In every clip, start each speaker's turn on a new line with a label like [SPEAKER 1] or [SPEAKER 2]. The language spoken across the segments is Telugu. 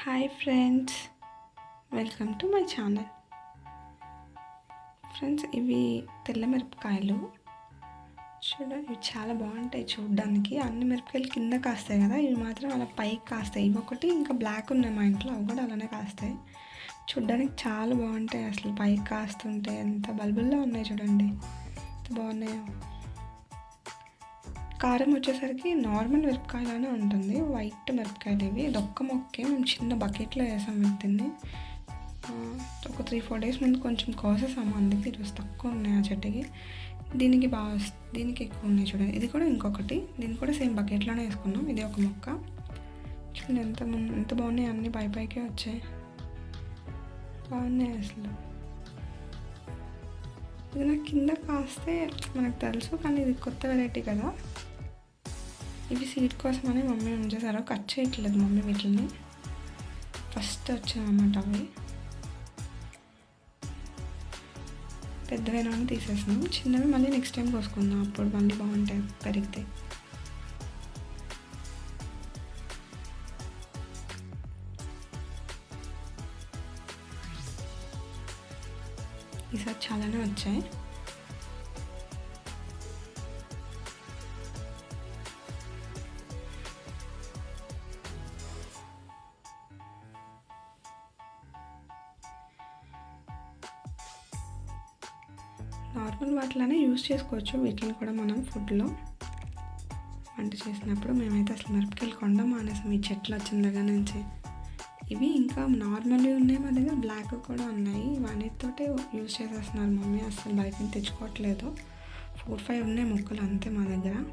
[SPEAKER 1] Hi friends welcome to my channel friends ఇవి తెల్ల మిరపకాయలు చూడ ఇవి చాలా బాగుంటాయి చూడడానికి. అన్ని మిరపకాయలు కింద కాస్తాయి కదా ఇవి మాత్రం అలా పైకి కాస్తాయి. ఇవి ఒకటి ఇంకా బ్లాక్ ఉన్నాయి మా ఇంట్లో అవి కూడా అలానే కాస్తాయి. చూడడానికి చాలా బాగుంటాయి అసలు పైకి కాస్తుంటే. ఎంత బల్బుల్లో ఉన్నాయి చూడండి. ఎంత బాగున్నాయో. కారం వచ్చేసరికి నార్మల్ మిరపకాయలానే ఉంటుంది. వైట్ మిరపకాయలు ఇవి ఇది ఒక్క మొక్కే మేము చిన్న బకెట్లో వేసాం వీటిని ఒక త్రీ ఫోర్ డేస్ ముందు కొంచెం కోసేసాము. అందుకే ఈరోజు తక్కువ ఉన్నాయి ఆ చెట్టుకి. దీనికి బాగా దీనికి ఎక్కువ ఉన్నాయి చూడండి. ఇది కూడా ఇంకొకటి. దీన్ని కూడా సేమ్ బకెట్లోనే వేసుకున్నాం. ఇది ఒక మొక్క. చూడండి ఎంత ఎంత బాగున్నాయి. అన్నీ పై పైకే వచ్చాయి. బాగున్నాయి అసలు. ఇది నాకు కింద కాస్తే మనకు తెలుసు కానీ ఇది కొత్త వెరైటీ కదా. ఇవి సీడ్ కోసమని మమ్మీ ఉంచేసారు కట్ చేయట్లేదు మమ్మీ వీటిని. ఫస్ట్ వచ్చాయన్నమాట అవి. పెద్దవైనా తీసేసినాం చిన్నవి మళ్ళీ నెక్స్ట్ టైం కోసుకుందాం. అప్పుడు మళ్ళీ బాగుంటాయి పెరిగితే. ఈసారి చాలానే వచ్చాయి. నార్మల్ వాటిలోనే యూస్ చేసుకోవచ్చు. వీటిని కూడా మనం ఫుడ్లో వంట చేసినప్పుడు మేమైతే అసలు మిరపకాయలు కొండ మానేసాం. ఈ చెట్లు వచ్చిన దగ్గర నుంచి. ఇవి ఇంకా నార్మల్వి ఉన్నాయి మా దగ్గర. బ్లాక్ కూడా ఉన్నాయి. వాటితోటే యూజ్ చేసేస్తున్నారు మమ్మీ. అసలు బయట తెచ్చుకోవట్లేదు. ఫోర్ ఫైవ్ ఉన్నాయి మొక్కలు అంతే మా దగ్గర.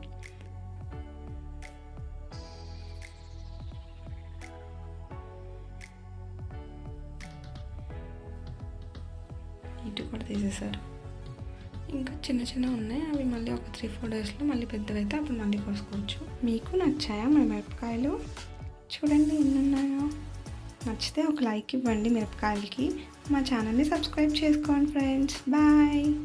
[SPEAKER 1] ఇటు కూడా తీసేశారు. ఇంకా చిన్న చిన్న ఉన్నాయి. అవి మళ్ళీ ఒక త్రీ ఫోర్ డేస్లో మళ్ళీ పెద్దవైతే అప్పుడు మళ్ళీ కోసుకోవచ్చు. మీకు నచ్చాయా మా మిరపకాయలు? చూడండి ఎన్ని ఉన్నాయో నచ్చితే ఒక లైక్ ఇవ్వండి మిరపకాయలకి. మా ఛానల్ని సబ్స్క్రైబ్ చేసుకోండి ఫ్రెండ్స్. బాయ్.